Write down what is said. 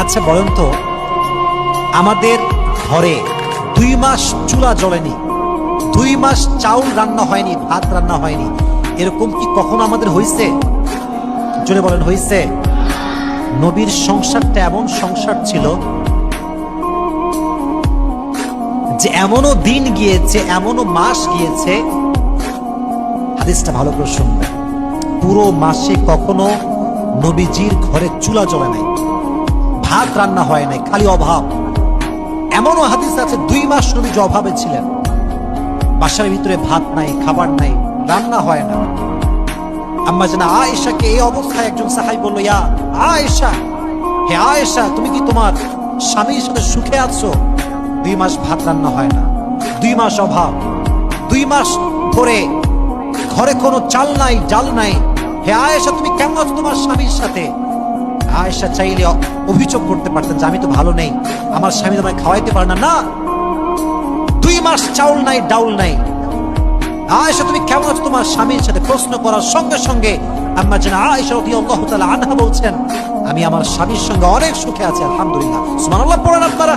আচ্ছা বলেন তো, আমাদের ঘরে দুই মাস চুলা জ্বলেনি, দুই মাস চাউল রান্না হয়নি, ভাত রান্না হয়নি, এরকম কি কখনো আমাদের হয়েছে জোরে বলেন হয়েছে নবীর সংসারটা এমন সংসার ছিল যে এমনও দিন গিয়েছে, এমনও মাস গিয়েছে। হাদিসটা ভালো করে শুনবেন। পুরো মাসে কখনো নবীজির ঘরে চুলা জ্বলে নাই। ভাত রান্না হয় নাই, খালি অভাব। এমনও হাদিস আছে, দুই মাস নবী যে অভাবে ছিলেন। বাসার ভিতরে ভাত নাই, খাবার নাই, রান্না হয় না। আম্মা জানা, আয়েশাকে এই অবস্থায় একজন সাহাই বলল, ইয়া আয়েশা, হে আয়েশা, তুমি কি তোমার স্বামীর সাথে সুখে আছো? দুই মাস ভাত রান্না হয় না, দুই মাস অভাব। দুই মাস ধরে ঘরে কোনো চাল নাই ডাল নাই। হে আয়েশা, তুমি কেমন আছো তোমার স্বামীর সাথে? আয়েশা চাইলে অভিযোগ করতে পারতেন যে আমি তো ভালো নেই, আমার স্বামী তোমায় খাওয়াইতে পারে না। না, দুই মাস চাউল নাই, ডাউল নাই। আয়েশা, তুমি কেমন আছো? তোমার স্বামীর সাথে প্রশ্ন করার সঙ্গে সঙ্গে আম্মা যেন আয়েশা রাদিয়াল্লাহু তালা আনহা বলছেন, আমি আমার স্বামীর সঙ্গে অনেক সুখে আছি, আলহামদুলিল্লাহ। সুমান আল্লাহ পড়েন আপনারা।